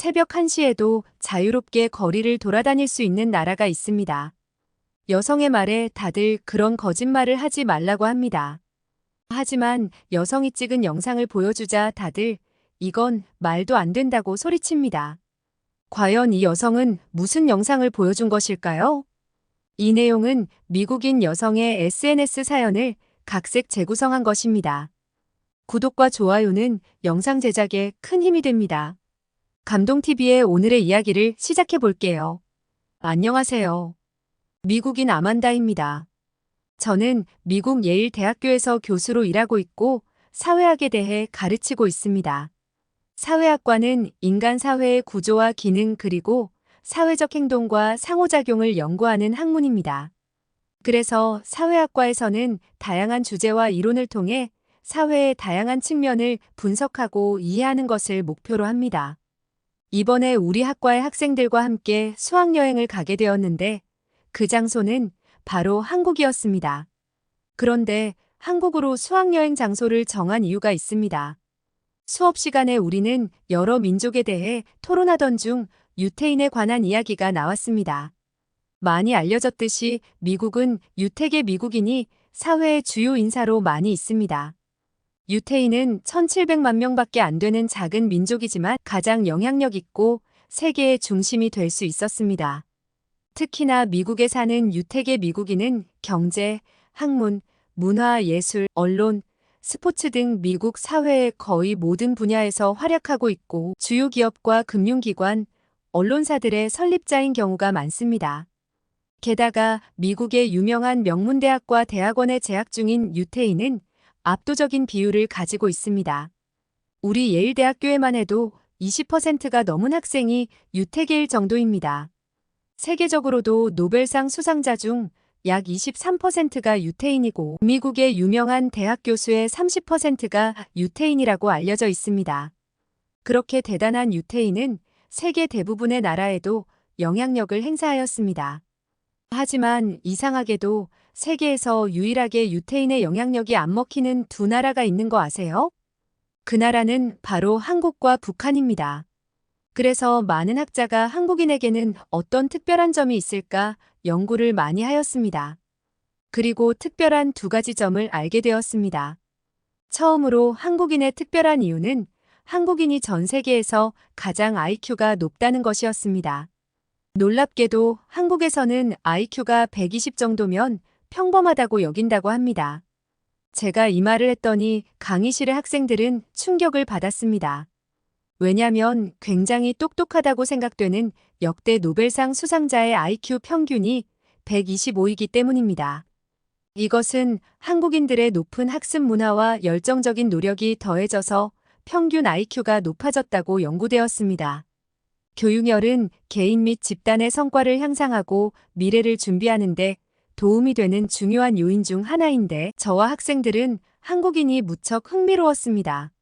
새벽 1시에도 자유롭게 거리를 돌아다닐 수 있는 나라가 있습니다. 여성의 말에 다들 그런 거짓말을 하지 말라고 합니다. 하지만 여성이 찍은 영상을 보여주자 다들 이건 말도 안 된다고 소리칩니다. 과연 이 여성은 무슨 영상을 보여준 것일까요? 이 내용은 미국인 여성의 SNS 사연을 각색 재구성한 것입니다. 구독과 좋아요는 영상 제작에 큰 힘이 됩니다. 감동TV의 오늘의 이야기를 시작해 볼게요. 안녕하세요. 미국인 아만다입니다. 저는 미국 예일 대학교에서 교수로 일하고 있고 사회학에 대해 가르치고 있습니다. 사회학과는 인간 사회의 구조와 기능 그리고 사회적 행동과 상호작용을 연구하는 학문입니다. 그래서 사회학과에서는 다양한 주제와 이론을 통해 사회의 다양한 측면을 분석하고 이해하는 것을 목표로 합니다. 이번에 우리 학과의 학생들과 함께 수학여행을 가게 되었는데 그 장소는 바로 한국이었습니다. 그런데 한국으로 수학여행 장소를 정한 이유가 있습니다. 수업 시간에 우리는 여러 민족에 대해 토론하던 중 유태인에 관한 이야기가 나왔습니다. 많이 알려졌듯이 미국은 유택의 미국인이 사회의 주요 인사로 많이 있습니다. 유태인은 1700만 명밖에 안 되는 작은 민족이지만 가장 영향력 있고 세계의 중심이 될 수 있었습니다. 특히나 미국에 사는 유택의 미국인은 경제, 학문, 문화, 예술, 언론, 스포츠 등 미국 사회의 거의 모든 분야에서 활약하고 있고 주요 기업과 금융기관, 언론사들의 설립자인 경우가 많습니다. 게다가 미국의 유명한 명문대학과 대학원에 재학 중인 유태인은 압도적인 비율을 가지고 있습니다. 우리 예일대학교에만 해도 20%가 넘은 학생이 유태계일 정도입니다. 세계적으로도 노벨상 수상자 중 약 23%가 유태인이고 미국의 유명한 대학 교수의 30%가 유태인이라고 알려져 있습니다. 그렇게 대단한 유태인은 세계 대부분의 나라에도 영향력을 행사하였습니다. 하지만 이상하게도 세계에서 유일하게 유태인의 영향력이 안 먹히는 두 나라가 있는 거 아세요? 그 나라는 바로 한국과 북한입니다. 그래서 많은 학자가 한국인에게는 어떤 특별한 점이 있을까 연구를 많이 하였습니다. 그리고 특별한 두 가지 점을 알게 되었습니다. 처음으로 한국인의 특별한 이유는 한국인이 전 세계에서 가장 IQ가 높다는 것이었습니다. 놀랍게도 한국에서는 IQ가 120 정도면 평범하다고 여긴다고 합니다. 제가 이 말을 했더니 강의실의 학생들은 충격을 받았습니다. 왜냐면 굉장히 똑똑하다고 생각되는 역대 노벨상 수상자의 IQ 평균이 125이기 때문입니다. 이것은 한국인들의 높은 학습 문화와 열정적인 노력이 더해져서 평균 IQ가 높아졌다고 연구되었습니다. 교육열은 개인 및 집단의 성과를 향상하고 미래를 준비하는데 도움이 되는 중요한 요인 중 하나인데 저와 학생들은 한국인이 무척 흥미로웠습니다.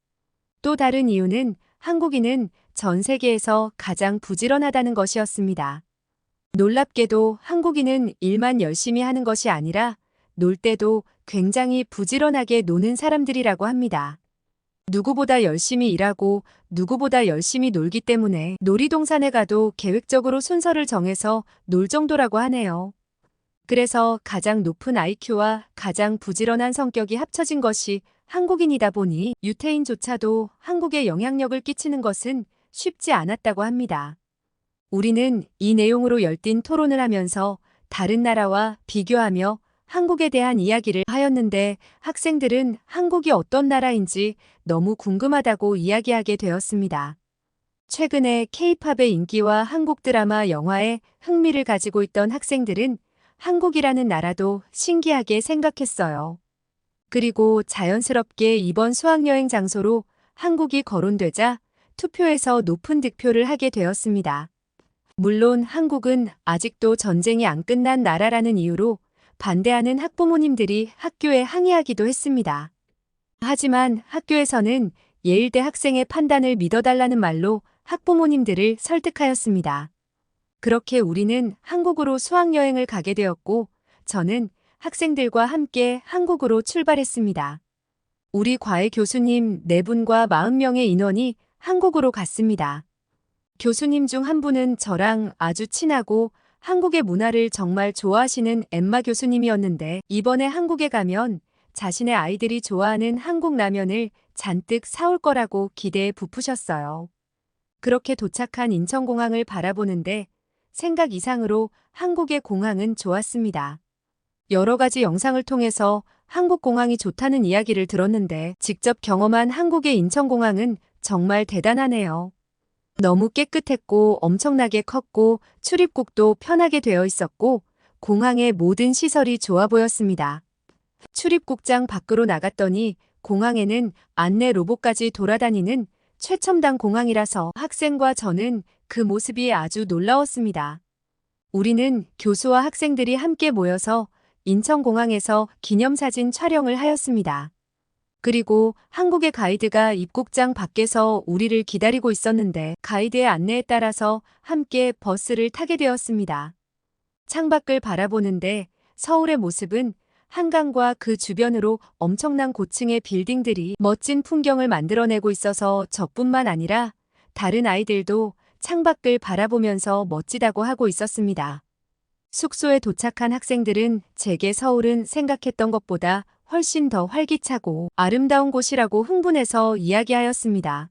또 다른 이유는 한국인은 전 세계에서 가장 부지런하다는 것이었습니다. 놀랍게도 한국인은 일만 열심히 하는 것이 아니라 놀 때도 굉장히 부지런하게 노는 사람들이라고 합니다. 누구보다 열심히 일하고 누구보다 열심히 놀기 때문에 놀이동산에 가도 계획적으로 순서를 정해서 놀 정도라고 하네요. 그래서 가장 높은 IQ와 가장 부지런한 성격이 합쳐진 것이 한국인이다 보니 유태인조차도 한국에 영향력을 끼치는 것은 쉽지 않았다고 합니다. 우리는 이 내용으로 열띤 토론을 하면서 다른 나라와 비교하며 한국에 대한 이야기를 하였는데 학생들은 한국이 어떤 나라인지 너무 궁금하다고 이야기하게 되었습니다. 최근에 케이팝의 인기와 한국 드라마 영화에 흥미를 가지고 있던 학생들은 한국이라는 나라도 신기하게 생각했어요. 그리고 자연스럽게 이번 수학여행 장소로 한국이 거론되자 투표에서 높은 득표를 하게 되었습니다. 물론 한국은 아직도 전쟁이 안 끝난 나라라는 이유로 반대하는 학부모님들이 학교에 항의하기도 했습니다. 하지만 학교에서는 예일대 학생의 판단을 믿어달라는 말로 학부모님들을 설득하였습니다. 그렇게 우리는 한국으로 수학여행을 가게 되었고 저는 학생들과 함께 한국으로 출발했습니다. 우리 과외 교수님 4분과 40명의 인원이 한국으로 갔습니다. 교수님 중 한 분은 저랑 아주 친하고 한국의 문화를 정말 좋아하시는 엠마 교수님이었는데 이번에 한국에 가면 자신의 아이들이 좋아하는 한국 라면을 잔뜩 사올 거라고 기대에 부푸셨어요. 그렇게 도착한 인천공항을 바라보는데 생각 이상으로 한국의 공항은 좋았습니다. 여러 가지 영상을 통해서 한국 공항이 좋다는 이야기를 들었는데 직접 경험한 한국의 인천공항은 정말 대단하네요. 너무 깨끗했고 엄청나게 컸고 출입국도 편하게 되어 있었고 공항의 모든 시설이 좋아 보였습니다. 출입국장 밖으로 나갔더니 공항에는 안내 로봇까지 돌아다니는 최첨단 공항이라서 학생과 저는 그 모습이 아주 놀라웠습니다. 우리는 교수와 학생들이 함께 모여서 인천공항에서 기념사진 촬영을 하였습니다. 그리고 한국의 가이드가 입국장 밖에서 우리를 기다리고 있었는데 가이드의 안내에 따라서 함께 버스를 타게 되었습니다. 창밖을 바라보는데 서울의 모습은 한강과 그 주변으로 엄청난 고층의 빌딩들이 멋진 풍경을 만들어내고 있어서 저뿐만 아니라 다른 아이들도 창밖을 바라보면서 멋지다고 하고 있었습니다. 숙소에 도착한 학생들은 제게 서울은 생각했던 것보다 훨씬 더 활기차고 아름다운 곳이라고 흥분해서 이야기하였습니다.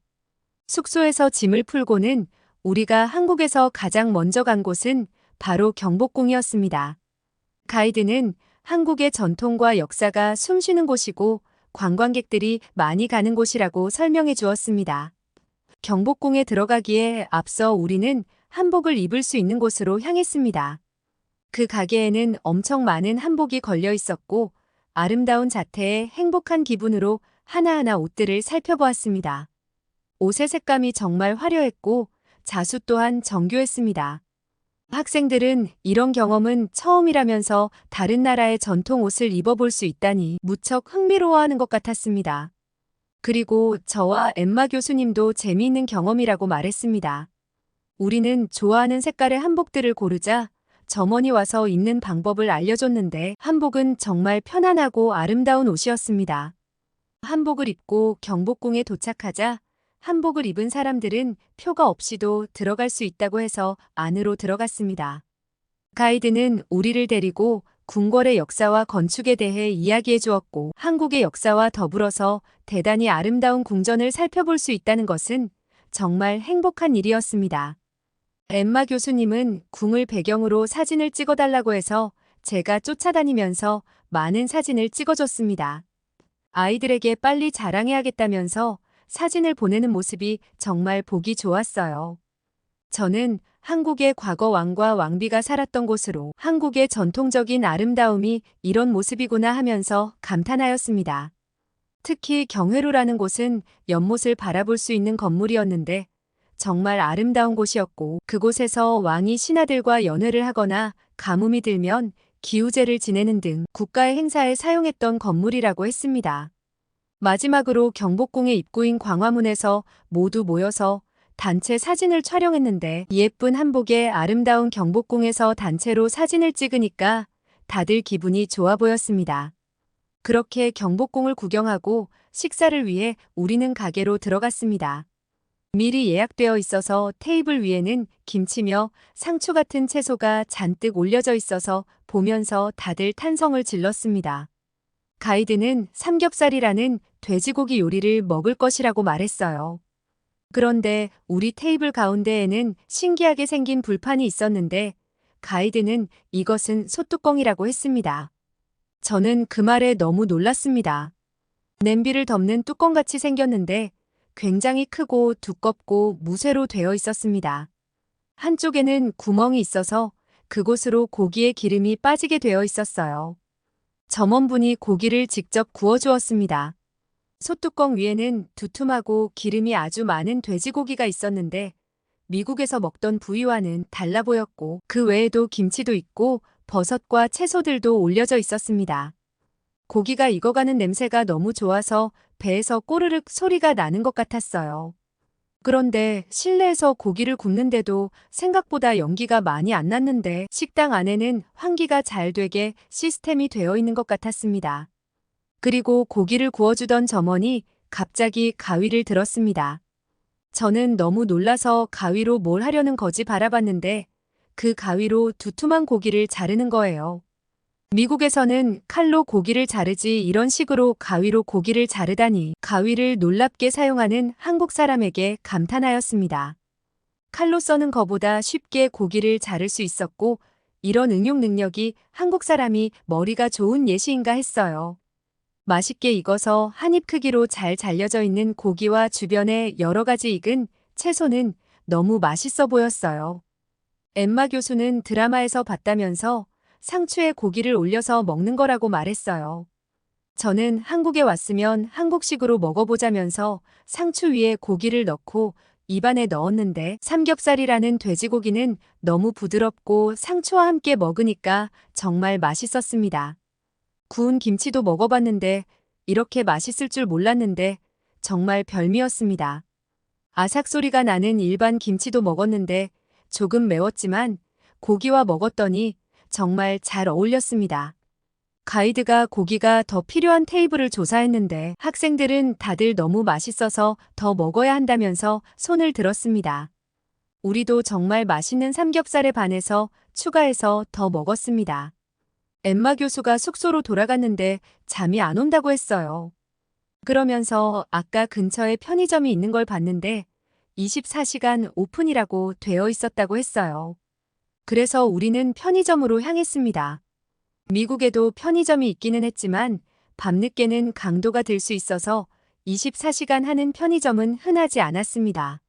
숙소에서 짐을 풀고는 우리가 한국에서 가장 먼저 간 곳은 바로 경복궁이었습니다. 가이드는 한국의 전통과 역사가 숨쉬는 곳이고 관광객들이 많이 가는 곳이라고 설명해 주었습니다. 경복궁에 들어가기에 앞서 우리는 한복을 입을 수 있는 곳으로 향했습니다. 그 가게에는 엄청 많은 한복이 걸려 있었고 아름다운 자태에 행복한 기분으로 하나하나 옷들을 살펴보았습니다. 옷의 색감이 정말 화려했고 자수 또한 정교했습니다. 학생들은 이런 경험은 처음이라면서 다른 나라의 전통 옷을 입어볼 수 있다니 무척 흥미로워하는 것 같았습니다. 그리고 저와 엠마 교수님도 재미있는 경험이라고 말했습니다. 우리는 좋아하는 색깔의 한복들을 고르자 점원이 와서 입는 방법을 알려줬는데 한복은 정말 편안하고 아름다운 옷이었습니다. 한복을 입고 경복궁에 도착하자 한복을 입은 사람들은 표가 없이도 들어갈 수 있다고 해서 안으로 들어갔습니다. 가이드는 우리를 데리고 궁궐의 역사와 건축에 대해 이야기해 주었고 한국의 역사와 더불어서 대단히 아름다운 궁전을 살펴볼 수 있다는 것은 정말 행복한 일이었습니다. 엠마 교수님은 궁을 배경으로 사진을 찍어달라고 해서 제가 쫓아다니면서 많은 사진을 찍어줬습니다. 아이들에게 빨리 자랑해야겠다면서 사진을 보내는 모습이 정말 보기 좋았어요. 저는 한국의 과거 왕과 왕비가 살았던 곳으로 한국의 전통적인 아름다움이 이런 모습이구나 하면서 감탄하였습니다. 특히 경회로라는 곳은 연못을 바라볼 수 있는 건물이었는데 정말 아름다운 곳이었고 그곳에서 왕이 신하들과 연회를 하거나 가뭄이 들면 기우제를 지내는 등 국가의 행사에 사용했던 건물이라고 했습니다. 마지막으로 경복궁의 입구인 광화문에서 모두 모여서 단체 사진을 촬영했는데 예쁜 한복에 아름다운 경복궁에서 단체로 사진을 찍으니까 다들 기분이 좋아 보였습니다. 그렇게 경복궁을 구경하고 식사를 위해 우리는 가게로 들어갔습니다. 미리 예약되어 있어서 테이블 위에는 김치며 상추 같은 채소가 잔뜩 올려져 있어서 보면서 다들 탄성을 질렀습니다. 가이드는 삼겹살이라는 돼지고기 요리를 먹을 것이라고 말했어요. 그런데 우리 테이블 가운데에는 신기하게 생긴 불판이 있었는데 가이드는 이것은 소뚜껑이라고 했습니다. 저는 그 말에 너무 놀랐습니다. 냄비를 덮는 뚜껑같이 생겼는데 굉장히 크고 두껍고 무쇠로 되어 있었습니다. 한쪽에는 구멍이 있어서 그곳으로 고기의 기름이 빠지게 되어 있었어요. 점원분이 고기를 직접 구워주었습니다. 소뚜껑 위에는 두툼하고 기름이 아주 많은 돼지고기가 있었는데 미국에서 먹던 부위와는 달라 보였고 그 외에도 김치도 있고 버섯과 채소들도 올려져 있었습니다. 고기가 익어가는 냄새가 너무 좋아서 배에서 꼬르륵 소리가 나는 것 같았어요. 그런데 실내에서 고기를 굽는데도 생각보다 연기가 많이 안 났는데 식당 안에는 환기가 잘 되게 시스템이 되어 있는 것 같았습니다. 그리고 고기를 구워주던 점원이 갑자기 가위를 들었습니다. 저는 너무 놀라서 가위로 뭘 하려는 거지 바라봤는데 그 가위로 두툼한 고기를 자르는 거예요. 미국에서는 칼로 고기를 자르지 이런 식으로 가위로 고기를 자르다니 가위를 놀랍게 사용하는 한국 사람에게 감탄하였습니다. 칼로 써는 거보다 쉽게 고기를 자를 수 있었고 이런 응용 능력이 한국 사람이 머리가 좋은 예시인가 했어요. 맛있게 익어서 한입 크기로 잘 잘려져 있는 고기와 주변에 여러 가지 익은 채소는 너무 맛있어 보였어요. 엠마 교수는 드라마에서 봤다면서 상추에 고기를 올려서 먹는 거라고 말했어요. 저는 한국에 왔으면 한국식으로 먹어보자면서 상추 위에 고기를 넣고 입안에 넣었는데 삼겹살이라는 돼지고기는 너무 부드럽고 상추와 함께 먹으니까 정말 맛있었습니다. 구운 김치도 먹어봤는데 이렇게 맛있을 줄 몰랐는데 정말 별미였습니다. 아삭 소리가 나는 일반 김치도 먹었는데 조금 매웠지만 고기와 먹었더니 정말 잘 어울렸습니다. 가이드가 고기가 더 필요한 테이블을 조사했는데 학생들은 다들 너무 맛있어서 더 먹어야 한다면서 손을 들었습니다. 우리도 정말 맛있는 삼겹살에 반해서 추가해서 더 먹었습니다. 엠마 교수가 숙소로 돌아갔는데 잠이 안 온다고 했어요. 그러면서 아까 근처에 편의점이 있는 걸 봤는데 24시간 오픈이라고 되어 있었다고 했어요. 그래서 우리는 편의점으로 향했습니다. 미국에도 편의점이 있기는 했지만 밤늦게는 강도가 들수 있어서 24시간 하는 편의점은 흔하지 않았습니다.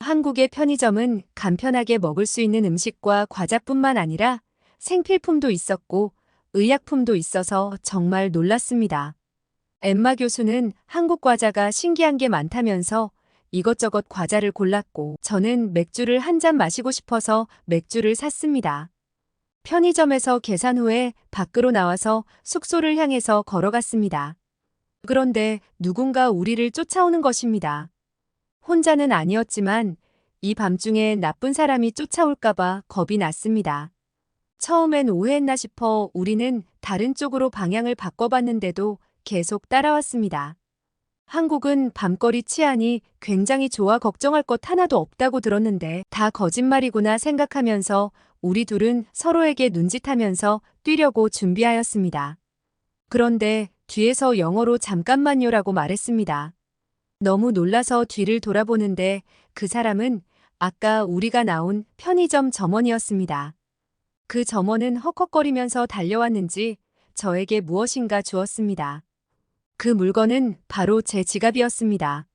한국의 편의점은 간편하게 먹을 수 있는 음식과 과자뿐만 아니라 생필품도 있었고 의약품도 있어서 정말 놀랐습니다. 엠마 교수는 한국 과자가 신기한 게 많다면서 이것저것 과자를 골랐고 저는 맥주를 한 잔 마시고 싶어서 맥주를 샀습니다. 편의점에서 계산 후에 밖으로 나와서 숙소를 향해서 걸어갔습니다. 그런데 누군가 우리를 쫓아오는 것입니다. 혼자는 아니었지만 이 밤중에 나쁜 사람이 쫓아올까봐 겁이 났습니다. 처음엔 오해했나 싶어 우리는 다른 쪽으로 방향을 바꿔봤는데도 계속 따라왔습니다. 한국은 밤거리 치안이 굉장히 좋아 걱정할 것 하나도 없다고 들었는데 다 거짓말이구나 생각하면서 우리 둘은 서로에게 눈짓하면서 뛰려고 준비하였습니다. 그런데 뒤에서 영어로 잠깐만요라고 말했습니다. 너무 놀라서 뒤를 돌아보는데 그 사람은 아까 우리가 나온 편의점 점원이었습니다. 그 점원은 헉헉거리면서 달려왔는지 저에게 무엇인가 주었습니다. 그 물건은 바로 제 지갑이었습니다.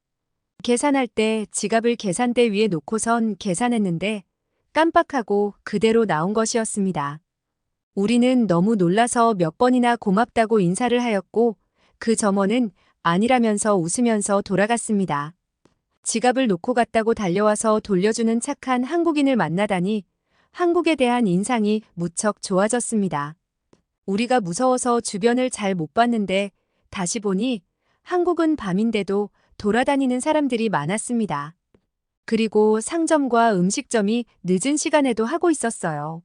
계산할 때 지갑을 계산대 위에 놓고선 계산했는데 깜빡하고 그대로 나온 것이었습니다. 우리는 너무 놀라서 몇 번이나 고맙다고 인사를 하였고 그 점원은 아니라면서 웃으면서 돌아갔습니다. 지갑을 놓고 갔다고 달려와서 돌려주는 착한 한국인을 만나다니 한국에 대한 인상이 무척 좋아졌습니다. 우리가 무서워서 주변을 잘 못 봤는데 다시 보니 한국은 밤인데도 돌아다니는 사람들이 많았습니다. 그리고 상점과 음식점이 늦은 시간에도 하고 있었어요.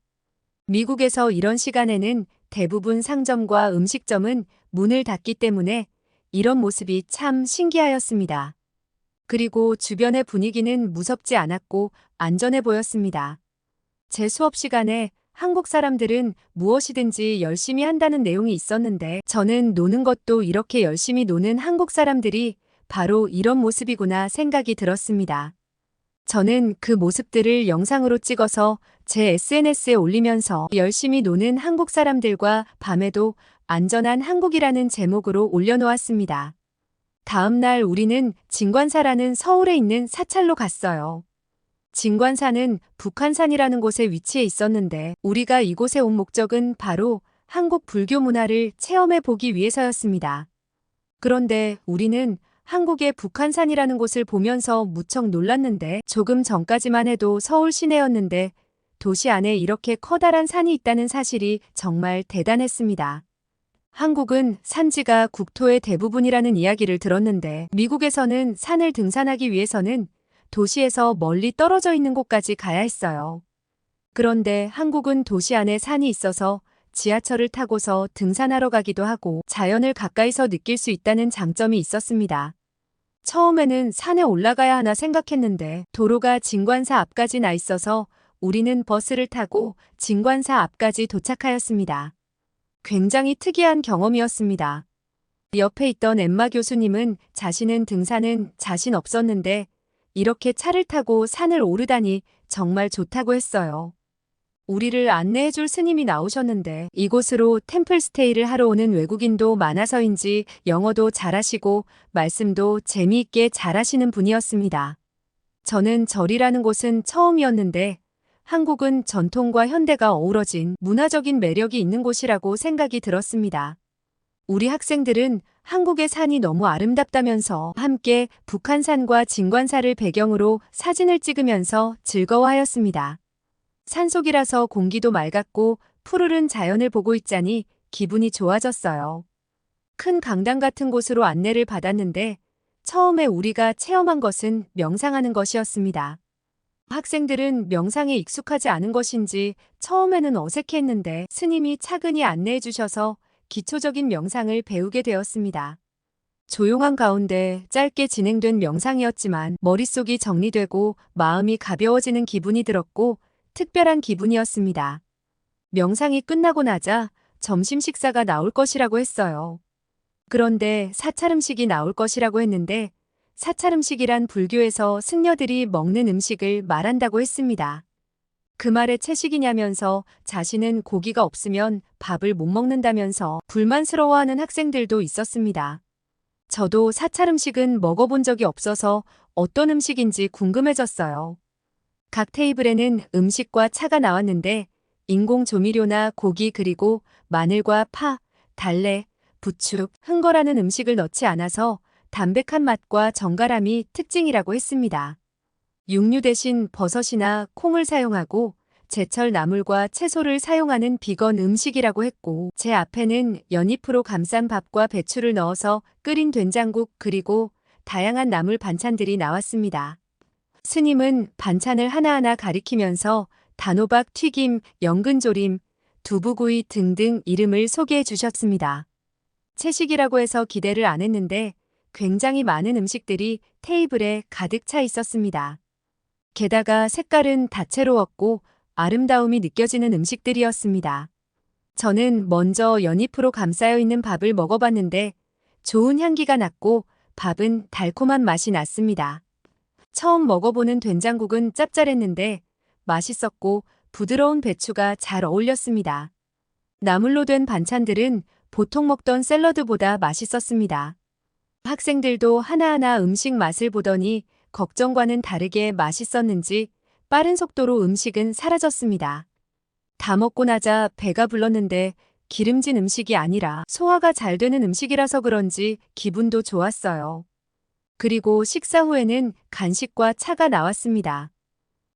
미국에서 이런 시간에는 대부분 상점과 음식점은 문을 닫기 때문에 이런 모습이 참 신기하였습니다. 그리고 주변의 분위기는 무섭지 않았고 안전해 보였습니다. 제 수업 시간에 한국 사람들은 무엇이든지 열심히 한다는 내용이 있었는데 저는 노는 것도 이렇게 열심히 노는 한국 사람들이 바로 이런 모습이구나 생각이 들었습니다. 저는 그 모습들을 영상으로 찍어서 제 SNS에 올리면서 열심히 노는 한국 사람들과 밤에도 안전한 한국이라는 제목으로 올려놓았습니다. 다음 날 우리는 진관사라는 서울에 있는 사찰로 갔어요. 진관사는 북한산이라는 곳에 위치해 있었는데 우리가 이곳에 온 목적은 바로 한국 불교 문화를 체험해 보기 위해서였습니다. 그런데 우리는 한국의 북한산이라는 곳을 보면서 무척 놀랐는데 조금 전까지만 해도 서울 시내였는데 도시 안에 이렇게 커다란 산이 있다는 사실이 정말 대단했습니다. 한국은 산지가 국토의 대부분이라는 이야기를 들었는데 미국에서는 산을 등산하기 위해서는 도시에서 멀리 떨어져 있는 곳까지 가야 했어요. 그런데 한국은 도시 안에 산이 있어서 지하철을 타고서 등산하러 가기도 하고 자연을 가까이서 느낄 수 있다는 장점이 있었습니다. 처음에는 산에 올라가야 하나 생각했는데 도로가 진관사 앞까지 나 있어서 우리는 버스를 타고 진관사 앞까지 도착하였습니다. 굉장히 특이한 경험이었습니다. 옆에 있던 엠마 교수님은 자신은 등산은 자신 없었는데 이렇게 차를 타고 산을 오르다니 정말 좋다고 했어요. 우리를 안내해 줄 스님이 나오셨는데 이곳으로 템플스테이를 하러 오는 외국인도 많아서인지 영어도 잘하시고 말씀도 재미있게 잘하시는 분이었습니다. 저는 절이라는 곳은 처음이었는데 한국은 전통과 현대가 어우러진 문화적인 매력이 있는 곳이라고 생각이 들었습니다. 우리 학생들은 한국의 산이 너무 아름답다면서 함께 북한산과 진관사를 배경으로 사진을 찍으면서 즐거워하였습니다. 산속이라서 공기도 맑았고 푸르른 자연을 보고 있자니 기분이 좋아졌어요. 큰 강당 같은 곳으로 안내를 받았는데 처음에 우리가 체험한 것은 명상하는 것이었습니다. 학생들은 명상에 익숙하지 않은 것인지 처음에는 어색했는데 스님이 차근히 안내해 주셔서 기초적인 명상을 배우게 되었습니다. 조용한 가운데 짧게 진행된 명상이었지만 머릿속이 정리되고 마음이 가벼워지는 기분이 들었고 특별한 기분이었습니다. 명상이 끝나고 나자 점심 식사가 나올 것이라고 했어요. 그런데 사찰 음식이 나올 것이라고 했는데 사찰 음식이란 불교에서 승려들이 먹는 음식을 말한다고 했습니다. 그 말에 채식이냐면서 자신은 고기가 없으면 밥을 못 먹는다면서 불만스러워하는 학생들도 있었습니다. 저도 사찰 음식은 먹어본 적이 없어서 어떤 음식인지 궁금해졌어요. 각 테이블에는 음식과 차가 나왔는데 인공 조미료나 고기 그리고 마늘과 파, 달래, 부추, 흥거라는 음식을 넣지 않아서 담백한 맛과 정갈함이 특징이라고 했습니다. 육류 대신 버섯이나 콩을 사용하고 제철 나물과 채소를 사용하는 비건 음식이라고 했고 제 앞에는 연잎으로 감싼 밥과 배추를 넣어서 끓인 된장국 그리고 다양한 나물 반찬들이 나왔습니다. 스님은 반찬을 하나하나 가리키면서 단호박 튀김, 연근조림, 두부구이 등등 이름을 소개해 주셨습니다. 채식이라고 해서 기대를 안 했는데 굉장히 많은 음식들이 테이블에 가득 차 있었습니다. 게다가 색깔은 다채로웠고 아름다움이 느껴지는 음식들이었습니다. 저는 먼저 연잎으로 감싸여 있는 밥을 먹어봤는데 좋은 향기가 났고 밥은 달콤한 맛이 났습니다. 처음 먹어보는 된장국은 짭짤했는데 맛있었고 부드러운 배추가 잘 어울렸습니다. 나물로 된 반찬들은 보통 먹던 샐러드보다 맛있었습니다. 학생들도 하나하나 음식 맛을 보더니 걱정과는 다르게 맛있었는지 빠른 속도로 음식은 사라졌습니다. 다 먹고 나자 배가 불렀는데 기름진 음식이 아니라 소화가 잘 되는 음식이라서 그런지 기분도 좋았어요. 그리고 식사 후에는 간식과 차가 나왔습니다.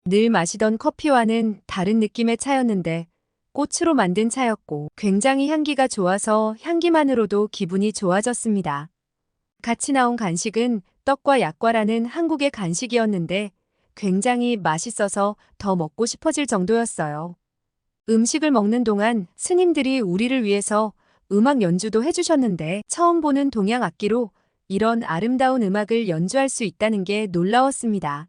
늘 마시던 커피와는 다른 느낌의 차였는데 꽃으로 만든 차였고 굉장히 향기가 좋아서 향기만으로도 기분이 좋아졌습니다. 같이 나온 간식은 떡과 약과라는 한국의 간식이었는데 굉장히 맛있어서 더 먹고 싶어질 정도였어요. 음식을 먹는 동안 스님들이 우리를 위해서 음악 연주도 해주셨는데 처음 보는 동양 악기로 이런 아름다운 음악을 연주할 수 있다는 게 놀라웠습니다.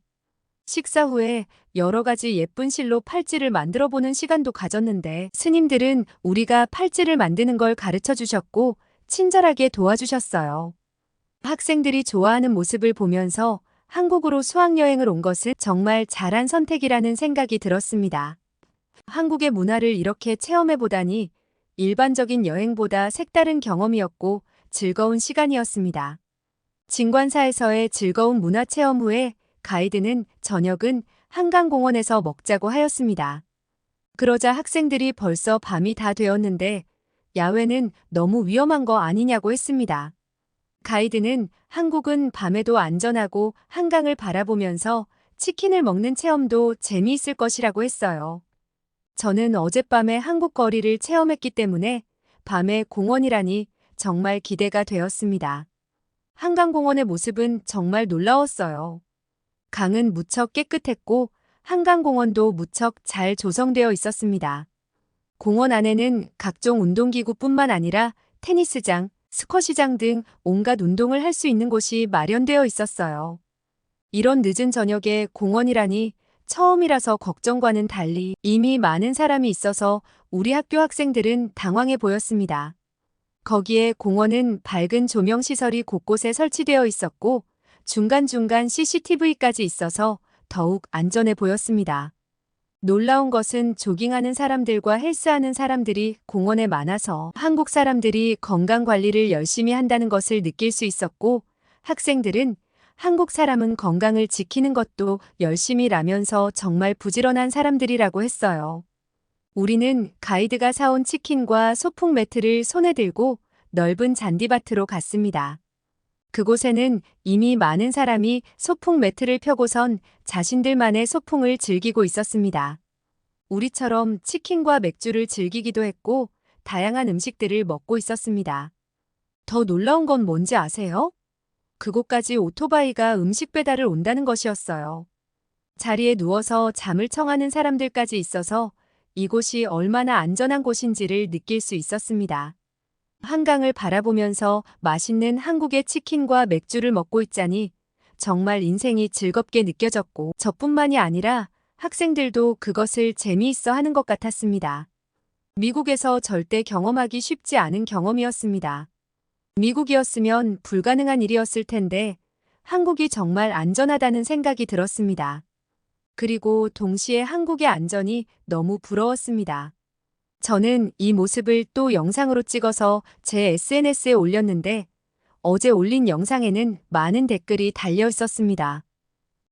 식사 후에 여러 가지 예쁜 실로 팔찌를 만들어 보는 시간도 가졌는데 스님들은 우리가 팔찌를 만드는 걸 가르쳐 주셨고 친절하게 도와주셨어요. 학생들이 좋아하는 모습을 보면서 한국으로 수학여행을 온 것은 정말 잘한 선택이라는 생각이 들었습니다. 한국의 문화를 이렇게 체험해 보다니 일반적인 여행보다 색다른 경험이었고 즐거운 시간이었습니다. 진관사에서의 즐거운 문화 체험 후에 가이드는 저녁은 한강공원에서 먹자고 하였습니다. 그러자 학생들이 벌써 밤이 다 되었는데 야외는 너무 위험한 거 아니냐고 했습니다. 가이드는 한국은 밤에도 안전하고 한강을 바라보면서 치킨을 먹는 체험도 재미있을 것이라고 했어요. 저는 어젯밤에 한국 거리를 체험했기 때문에 밤에 공원이라니 정말 기대가 되었습니다. 한강공원의 모습은 정말 놀라웠어요. 강은 무척 깨끗했고 한강공원도 무척 잘 조성되어 있었습니다. 공원 안에는 각종 운동기구뿐만 아니라 테니스장, 스쿼시장 등 온갖 운동을 할 수 있는 곳이 마련되어 있었어요. 이런 늦은 저녁에 공원이라니 처음이라서 걱정과는 달리 이미 많은 사람이 있어서 우리 학교 학생들은 당황해 보였습니다. 거기에 공원은 밝은 조명 시설이 곳곳에 설치되어 있었고 중간중간 CCTV까지 있어서 더욱 안전해 보였습니다. 놀라운 것은 조깅하는 사람들과 헬스하는 사람들이 공원에 많아서 한국 사람들이 건강 관리를 열심히 한다는 것을 느낄 수 있었고 학생들은 한국 사람은 건강을 지키는 것도 열심히 라면서 정말 부지런한 사람들이라고 했어요. 우리는 가이드가 사온 치킨과 소풍 매트를 손에 들고 넓은 잔디밭으로 갔습니다. 그곳에는 이미 많은 사람이 소풍 매트를 펴고선 자신들만의 소풍을 즐기고 있었습니다. 우리처럼 치킨과 맥주를 즐기기도 했고 다양한 음식들을 먹고 있었습니다. 더 놀라운 건 뭔지 아세요? 그곳까지 오토바이가 음식 배달을 온다는 것이었어요. 자리에 누워서 잠을 청하는 사람들까지 있어서 이곳이 얼마나 안전한 곳인지를 느낄 수 있었습니다. 한강을 바라보면서 맛있는 한국의 치킨과 맥주를 먹고 있자니 정말 인생이 즐겁게 느껴졌고 저뿐만이 아니라 학생들도 그것을 재미있어 하는 것 같았습니다. 미국에서 절대 경험하기 쉽지 않은 경험이었습니다. 미국이었으면 불가능한 일이었을 텐데 한국이 정말 안전하다는 생각이 들었습니다. 그리고 동시에 한국의 안전이 너무 부러웠습니다. 저는 이 모습을 또 영상으로 찍어서 제 SNS에 올렸는데 어제 올린 영상에는 많은 댓글이 달려 있었습니다.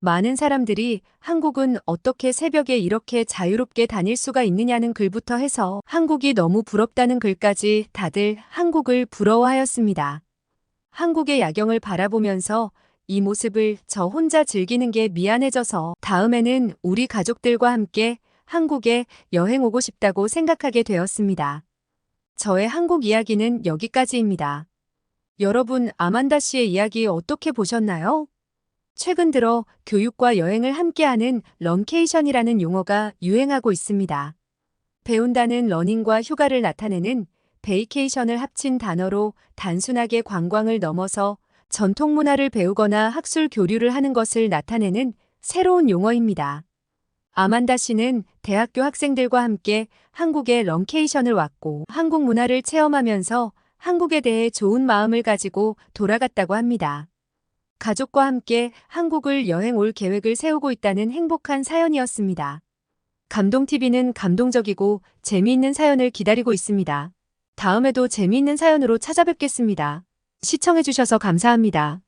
많은 사람들이 한국은 어떻게 새벽에 이렇게 자유롭게 다닐 수가 있느냐는 글부터 해서 한국이 너무 부럽다는 글까지 다들 한국을 부러워하였습니다. 한국의 야경을 바라보면서 이 모습을 저 혼자 즐기는 게 미안해져서 다음에는 우리 가족들과 함께 한국에 여행 오고 싶다고 생각하게 되었습니다. 저의 한국 이야기는 여기까지입니다. 여러분, 아만다 씨의 이야기 어떻게 보셨나요? 최근 들어 교육과 여행을 함께하는 런케이션이라는 용어가 유행하고 있습니다. 배운다는 러닝과 휴가를 나타내는 베이케이션을 합친 단어로 단순하게 관광을 넘어서 전통 문화를 배우거나 학술 교류를 하는 것을 나타내는 새로운 용어입니다. 아만다 씨는 대학교 학생들과 함께 한국에 런케이션을 왔고 한국 문화를 체험하면서 한국에 대해 좋은 마음을 가지고 돌아갔다고 합니다. 가족과 함께 한국을 여행 올 계획을 세우고 있다는 행복한 사연이었습니다. 감동TV는 감동적이고 재미있는 사연을 기다리고 있습니다. 다음에도 재미있는 사연으로 찾아뵙겠습니다. 시청해주셔서 감사합니다.